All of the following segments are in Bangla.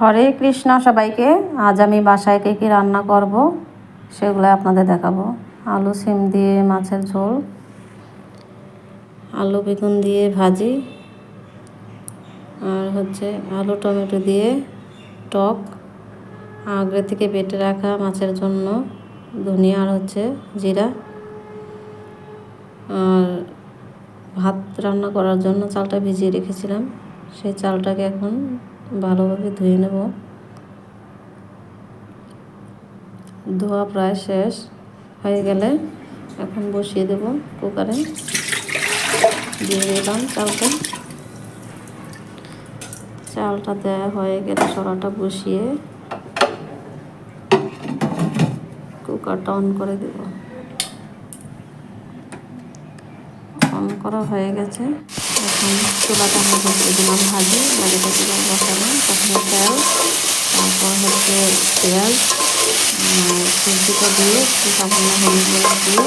হরে কৃষ্ণ সবাইকে। আজ আমি বাসায় কে কী রান্না করব সেগুলো আপনাদের দেখাবো। আলু, সিম দিয়ে মাছের ঝোল, আলু, বেগুন দিয়ে ভাজি, আর হচ্ছে আলু, টমেটো দিয়ে টক আগে থেকে বেটে রাখা মাছের জন্য ধনিয়া আর হচ্ছে জিরা। আর ভাত রান্না করার জন্য চালটা ভিজিয়ে রেখেছিলাম। সেই চালটাকে এখন ভালোভাবে ধুয়ে নেব। ধোয়া প্রায় শেষ হয়ে গেলে এখন বসিয়ে দেব কুকারে। দিয়ে দিলাম চালটা। চালটা দেওয়া হয়ে গেলে সরাটা বসিয়ে কুকারটা অন করে দেব। অন করা হয়ে গেছে। এখন চুলাটা বসিয়ে দিলাম ভাজি ভাজিটা দিলাম বসালাম তখন তেল, তারপর হচ্ছে পেঁয়াজ সবজিটা দিয়ে একটু সামান্য হলুদ মরিচ দিয়ে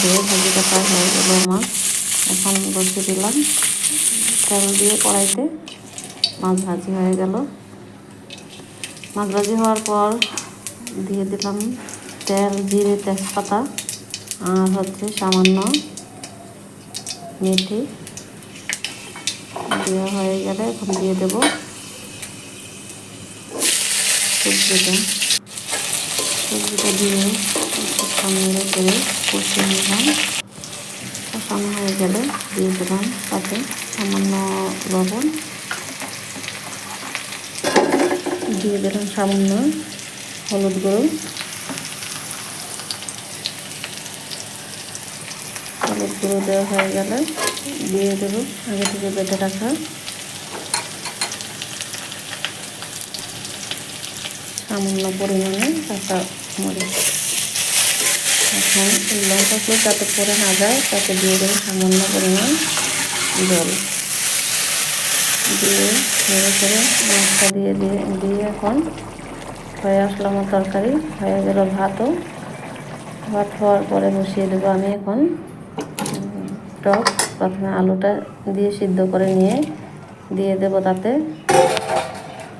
দিয়ে ভাজিটা প্রায় হয়ে গেল আমার। এখন বসিয়ে দিলাম। তেল দিয়ে কড়াইতে মাছ ভাজি হয়ে গেল। মাছ ভাজি হওয়ার পর দিয়ে দিলাম তেল, জিরে, তেজপাতা, আর হচ্ছে সামান্য মেথি। দেওয়া হয়ে গেলে এখন দিয়ে দেব সবজিটা। সবজিটা দিয়ে চেড়ে কষিয়ে নিলাম। কষানো হয়ে গেলে দিয়ে দিলাম তাতে সামান্য লবণ। দিয়ে দিলাম সামান্য হলুদ গুঁড়ো। হলুদ গুঁড়ো দেওয়া হয়ে গেলে দিয়ে দেবো। আগে থেকে বেটে রাখা। সামান্য পরিমাণে কাঁচা মরিচ। এখন লঙ্কাগুলো যাতে পরে না যায়, তাতে দিয়ে দেবো সামান্য পরিমাণ জল। দিয়ে নেড়ে করে মাছটা দিয়ে দিয়ে দিয়ে এখন হয়ে আসলো আমার তরকারি। হয়ে গেল ভাতও। ভাত হওয়ার পরে বসিয়ে দেবো আমি এখন টক, প্রথমে আলুটা দিয়ে সিদ্ধ করে নিয়ে দিয়ে দেবো তাতে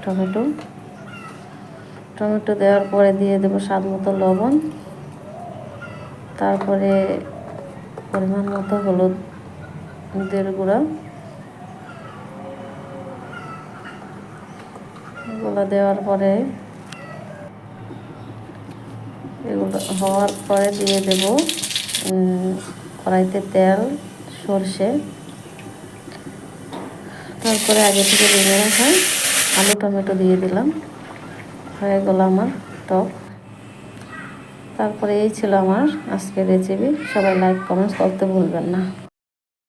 টমেটো। টমেটো দেওয়ার পরে দিয়ে দেবো স্বাদ মতো লবণ। তারপরে পরিমাণ মতো হলুদ, হলুদের গুঁড়া। এগুলো দেওয়ার পরে এগুলো হওয়ার পরে দিয়ে দেব কড়াইতে তেল। সর্ষে। তারপরে আগে থেকে ভেঙে রাখা আলু টমেটো দিয়ে দিলাম। হয়ে গেল আমার টক। তারপরে এই ছিল আমার আজকের রেসিপি সবাই লাইক কমেন্টস করতে ভুলবেন না।